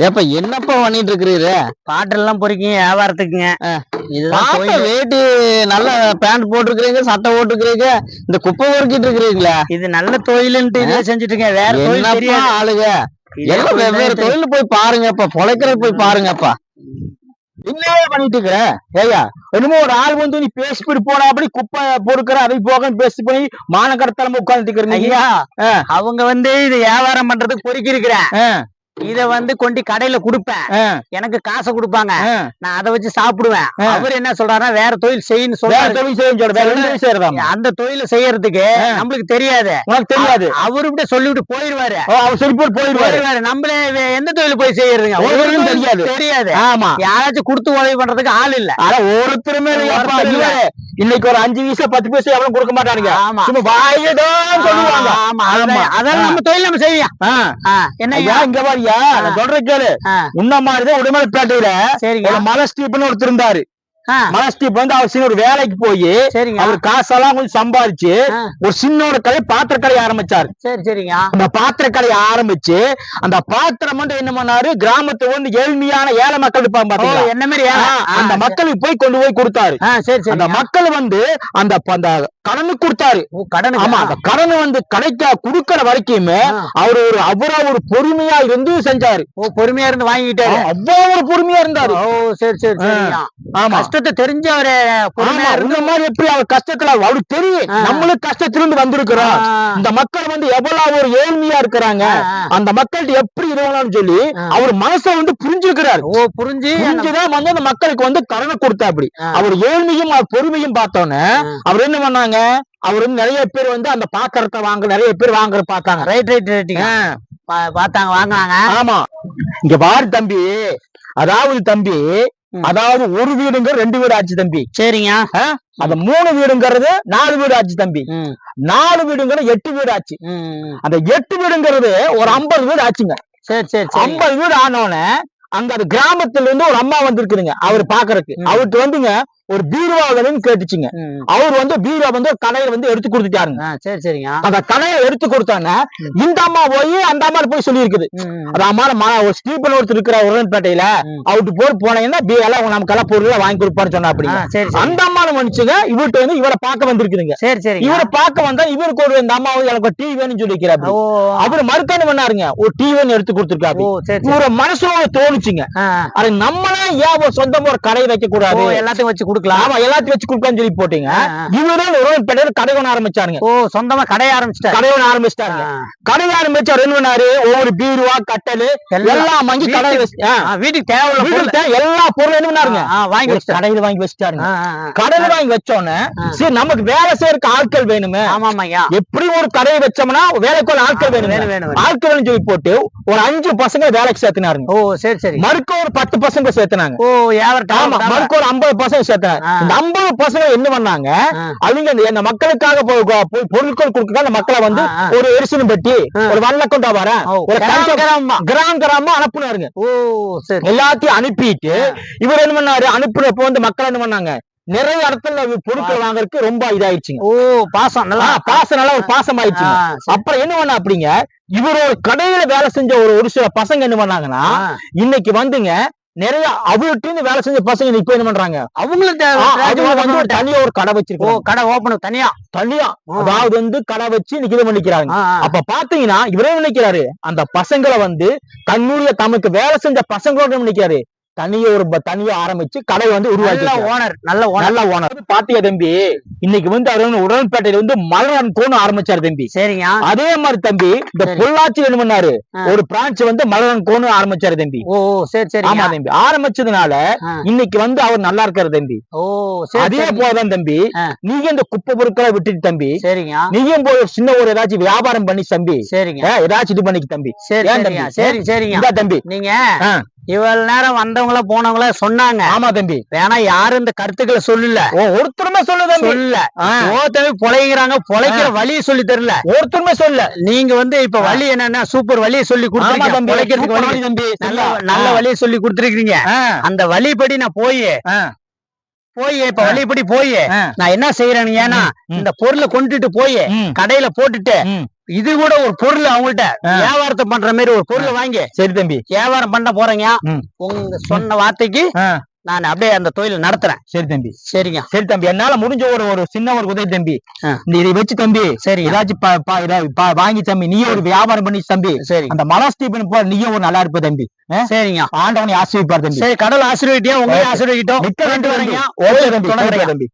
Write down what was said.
ஏப்ப என்னப்பா பண்ணிட்டு இருக்கிறீரு பாட்டெல்லாம் பொறிக்கிங்க வியாபாரத்துக்குங்க. இதுதான். வேட்டி நல்ல பேண்ட் போட்டுருக்கிறீங்க சட்டை போட்டுருக்கிறீங்க இந்த குப்பை பொறுக்கிட்டு இருக்கிறீங்களா இது நல்ல தொழிலுன்ட்டு இதை செஞ்சுட்டு இருக்கேன் வேற தொழில் ஆளுங்க எல்லாம் வெவ்வேறு தொழில் போய் பாருங்கப்பா பொழைக்கிறது போய் பாருங்கப்பா. என்ன பண்ணிட்டு இருக்கிற ஏய்யா என்னமோ ஒரு ஆள் வந்து நீ பேசிட்டு போனா அப்படி குப்பை பொறுக்கிற அதை போக பேசி போய் மானக்கடத்தலமா உட்கார்ந்துட்டு இருக்கிற ஐயா அவங்க வந்து இது வியாபாரம் பண்றதுக்கு பொறுக்கி இருக்கிறேன் இத வந்து கொண்டு கடையில கொடுப்பேன். எனக்கு காசை கொடுப்பாங்க. நான் அதை வச்சு சாப்பிடுவேன். அவர் என்ன சொல்றாருன்னா வேற தொழில் வேற சொல்றாரு. செய்யும் அந்த தொழில செய்யறதுக்கு. நம்மளுக்கு தெரியாது. உனக்கு தெரியாது. அவரு இப்படி சொல்லிவிட்டு போயிருவாரு. அவர் சொல்லி போட்டு போயிடுவாரு போயிருவாரு. நம்மளே எந்த தொழில் போய் செய்யறதுங்க? ஒரு ஒரு தொழிலும் தொழில் தெரியாது. தெரியாது. ஆமா. யாராச்சும் கொடுத்து உதவி பண்றதுக்கு ஆள் இல்ல. ஆனா ஒருத்தருமே இன்னைக்கு ஒரு அஞ்சு பைசா பத்து பைசா எவ்வளவு கொடுக்க மாட்டானுங்க. ஆமா. சும்மா வாயதான் சொல்லுவாங்க. ஆமா. அதான் நம்ம தொழில் நம்ம செய்வோம் ஆ. என்ன இங்க பாரியா நான் சொல்றேன் கேளு. ஆ. உன்ன மாதிரிதான் உடுமலைப்பேட்டையில சரிங்க. ஒரு மலை ஸ்டீப்னு ஒருத்தர் இருந்தாரு. ஆ, மலை ஸ்டீப் வந்து அவர் சின்ன ஒரு வேலைக்கு போய் அவர் காசெல்லாம் கொஞ்சம் சம்பாரிச்சு ஒரு சின்ன ஒரு கடை பாத்திர கடை ஆரம்பிச்சாரு. சரி சரிங்க. அந்த பாத்திர கடையை ஆரம்பிச்சு அந்த பாத்திரம் மட்டும் என்ன பண்ணாரு? கிராமத்துல வந்து ஏழ்மையான ஏழை மக்கள் இருப்பாங்க என்ன மாதிரி அந்த மக்களுக்கு போய் கொண்டு போய் கொடுத்தாரு. ஆ சரி சரி அந்த மக்கள் வந்து அந்த அந்த கடனு கொடுத்தாரு. கடன் ஆமா அந்த கடன் வந்து கிடைக்க குடுக்கற வரைக்குமே அவர் ஒரு அவ்வளவு ஒரு பொறுமையா இருந்து செஞ்சாரு. ஓ பொறுமையா இருந்து வாங்கிட்டாரு. அவ்வளவு ஒரு பொறுமையா இருந்தாரு. ஓ சரி சரி ஆமா. கஷ்டத்தை தெரிஞ்சவரு பொறுமையா ஆமா, இருந்து இந்த மாதிரி எப்படி அவர் கஷ்டத்துல அவருக்கு தெரியும். ஆ. நம்மளும் கஷ்டத்திலிருந்து வந்திருக்கிறோம். இந்த மக்கள் வந்து எவ்வளவு ஒரு ஏழ்மையா இருக்கிறாங்க. அந்த மக்கள்கிட்ட எப்படி இருக்கலாம்னு சொல்லி. அவர் மனசை வந்து புரிஞ்சுக்கிறாரு ஓ புரிஞ்சு புரிஞ்சுதான் வந்து அந்த மக்களுக்கு வந்து கடனை கொடுத்தாப்படி ஆ. அவர் ஏழ்மையும் அவர் பொறுமையும் பார்த்தோன்னே. அவர் என்ன பண்ணாங்க? அவர் வந்து நிறைய பேர் வந்து அந்த பாத்திரத்தை வாங்க நிறைய பேர் வாங்குற பார்த்தாங்க. ரைட் ரைட் ரைட்டுங்க பார்த்தாங்க வாங்குனாங்க. ஆமா. இங்க பாரு தம்பி. அதாவது தம்பி. அதாவது ஒரு வீடுங்க ரெண்டு வீடு ஆச்சு தம்பி. சரிங்க. அந்த மூணு வீடுங்கிறது நாலு வீடு ஆச்சு தம்பி. நாலு வீடுங்கிறது எட்டு வீடு ஆச்சு. அந்த எட்டு வீடுங்கிறது ஒரு ஐம்பது வீடு ஆச்சுங்க. சரி சரி ஐம்பது வீடு ஆனோடனே அங்க அந்த கிராமத்துல இருந்து ஒரு அம்மா வந்திருக்குதுங்க அவர் பாக்குறதுக்கு. அவருக்கு வந்துங்க ஒரு பீருவா வேணும்னு கேட்டுச்சுங்க. அவர் வந்து பீருவா வந்து ஒரு கடையில வந்து எடுத்து கொடுத்துட்டாருங்க. சரி சரிங்க. அந்த கடையை எடுத்து கொடுத்தாங்க. இந்த அம்மா போய் அந்த அம்மா போய் சொல்லி இருக்குது. அது அம்மா ஒரு ஸ்டீபன் ஒருத்தர் இருக்கிற உடன்பேட்டையில ம். அவருக்கு போர் போனீங்கன்னா பீ எல்லாம் நமக்கு எல்லாம் பொருள் வாங்கி கொடுப்பாரு சொன்னா சரி சரி. அந்த அம்மா மனுச்சுங்க இவர்கிட்ட வந்து இவரை பார்க்க வந்திருக்குதுங்க. சரி சரிங்க. இவரை பார்க்க வந்தா இவருக்கு ஒரு இந்த அம்மா எனக்கு டீ வேணும்னு சொல்லிக்கிறாரு அவரு மறுக்கான பண்ணாருங்க ஒரு டீ வேணும் எடுத்து கொடுத்துருக்காரு சரி சரி. இவர மனசுல தோணுச்சுங்க. அது நம்மளா ஏன் ஒரு சொந்தமா ஒரு கடை வைக்க கூடாது எல்லாத்தையும் வச்சு கொடுக்கலாம். ஆமா எல்லாத்தையும் வச்சு கொடுக்கலாம்னு சொல்லி போட்டீங்க. ஆ, ஆ. இவரே ஒரு பெரிய கடை ஒண்ணு ஆரம்பிச்சாருங்க. ஓ சொந்தமா கடைய ஆரம்பிச்சிட்டாரு. கடை ஒண்ணு ஆரம்பிச்சிட்டாருங்க. கடை ஆரம்பிச்சு அவர் என்ன பண்ணாரு? ஒவ்வொரு பீருவா கட்டலு எல்லாம் வாங்கி கடை வச்சு வீட்டுக்கு பொருள் வீட்டுல எல்லா பொருளும் என்ன பண்ணாருங்க? வாங்கி ஒரு வச்சிட்டாரு. கடையில வாங்கி வச்சுட்டாருங்க. கடையில வாங்கி வச்சோன்னே. சரி நமக்கு வேலை செய்யறதுக்கு ஆட்கள் வேணுமே. ஆமா ஆமாய்யா எப்படி ஒரு கடையை வச்சோம்னா வேலைக்குள்ள ஆட்கள் வேணும். ஆட்கள் சொல்லி போட்டு ஒரு அஞ்சு பசங்க வேலைக்கு சேர்த்தினாருங்க. ஓ சரி சரி. மறுக்க ஒரு பத்து பசங்க சேர்த்தினாங்க. ஓ மறுக்க ஒரு ஐம்பது பசங்க இந்த ஐம்பது பசங்க என்ன பண்ணாங்க. அவங்க இந்த- மக்களுக்காக பொருட்கள் கொடுக்க அந்த மக்களை வந்து. ஒரு எரிசனம் பெட்டி. ஒரு வல்ல கொண்டா வர ஓ, ஒரு கிராம. கிராம் அனுப்புனாருங்க ஓ சரி எல்லாத்தையும் அனுப்பிட்டு. இவர் என்ன பண்ணாரு அனுப்புறப்போ வந்து மக்கள் என்ன பண்ணாங்க நிறைய இடத்துல பொருட்கள் வாங்குறதுக்கு ரொம்ப இதாயிடுச்சுங்க ஓ பாசம் நல்லா பாசம் நல்லா ஒரு பாசம் ஆயிடுச்சுங்க ஆ, சரி. அப்புறம் என்ன பண்ண அப்படிங்க இவர் ஒரு கடையில வேலை செஞ்ச ஒரு ஒரு சில பசங்க என்ன பண்ணாங்கன்னா இன்னைக்கு வந்துங்க நிறைய அவர்கிட்ட வேலை செஞ்ச பசங்க இப்ப என்ன பண்றாங்க? அவங்களும் வந்து ஒரு தனியா ஒரு கடை வச்சிருக்கோம் கடை ஓபன் தனியா? தனியா. அதாவது வந்து கடை வச்சு இது பண்ணிக்கிறாங்க. அப்ப பாத்தீங்கன்னா இவரே நினைக்கிறாரு? அந்த பசங்களை வந்து தன்னுடைய தமக்கு வேலை செஞ்ச பசங்களோட நினைக்கிறாரு தனியா ஒரு தனியா ஆரம்பிச்சு கடை வந்து உருவாக்கி நல்ல ஓனர் நல்ல ஓனர் நல்ல ஓனர் பாத்தியா தம்பி? இன்னைக்கு வந்து அவர் வந்து உடன்பேட்டையில வந்து மலரன் கோன்னு ஆரம்பிச்சாரு தம்பி. சரிங்க. அதே மாதிரி தம்பி இந்த சரி. பொள்ளாச்சி என்ன பண்ணாரு. ஒரு பிரான்ச் வந்து மலரன் கோன்னு ஆரம்பிச்சாரு தம்பி. ஓ சரி சரி ஆமா தம்பி. ஆரம்பிச்சதுனால. இன்னைக்கு வந்து அவர் நல்லா இருக்காரு தம்பி. ஓ சரி அதே. போலதான் தம்பி. நீங்க இந்த குப்பை பொருட்களை விட்டுட்டு தம்பி? சரிங்க. நீயும் போய் ஒரு சின்ன ஒரு ஏதாச்சும் வியாபாரம் பண்ணி தம்பி? சரிங்க. ஏதாச்சும் இது பண்ணிக்க தம்பி. சரி? சரி சரிங்க. தம்பி. நீங்க. இவ்வளவு நேரம் வந்தவங்கள போனவங்கள சொன்னாங்க. ஆமா தம்பி. வேணா யாரும் இந்த கருத்துக்களை சொல்லல. ஓ ஒருத்தருமே சொல்லு தம்பி. சொல்லல. ஆ, ஒருத்தவங்க பொழைக்கிறாங்க பொழைக்கிற வழியை சொல்லி தரல. ஒருத்தருமே சொல்ல நீங்க வந்து இப்ப வழி என்னன்னா சூப்பர் வழியை சொல்லி கொடுத்துருக்கீங்க. தம்பி. தம்பி. நல்ல? நல்ல வழியை சொல்லி கொடுத்துருக்கீங்க. அந்த வழிபடி நான் போய். போய் இப்ப. வழிபடி போய். நான் என்ன செய்யறேன்னு ஏன்னா. இந்த பொருளை கொண்டுட்டு போய். கடையில போட்டுட்டு. இது கூட ஒரு பொருள் அவங்கள்ட்ட. வியாபாரத்தை பண்ற மாதிரி ஒரு பொருள் வாங்கி. சரி தம்பி. வியாபாரம் பண்ண போறீங்க. உங்க சொன்ன வார்த்தைக்கு. நான் அப்படியே அந்த தொழிலை நடத்துறேன். சரி தம்பி. சரிங்க. சரி தம்பி. என்னால முடிஞ்ச ஒரு ஒரு சின்ன ஒரு உதவி தம்பி. இந்த இதை வச்சு தம்பி சரிங்க. ஏதாச்சும் வாங்கி தம்பி. நீயே ஒரு வியாபாரம் பண்ணி தம்பி. சரி அந்த மலா ஸ்டீபன் போல நீயே ஒரு நல்லா இருப்ப தம்பி. சரிங்க. ஆண்டவனை ஆசீர்வார் தம்பி. சரி கடவுள் ஆசீர்வதிட்டியா உங்களையும். ஓகே தம்பி.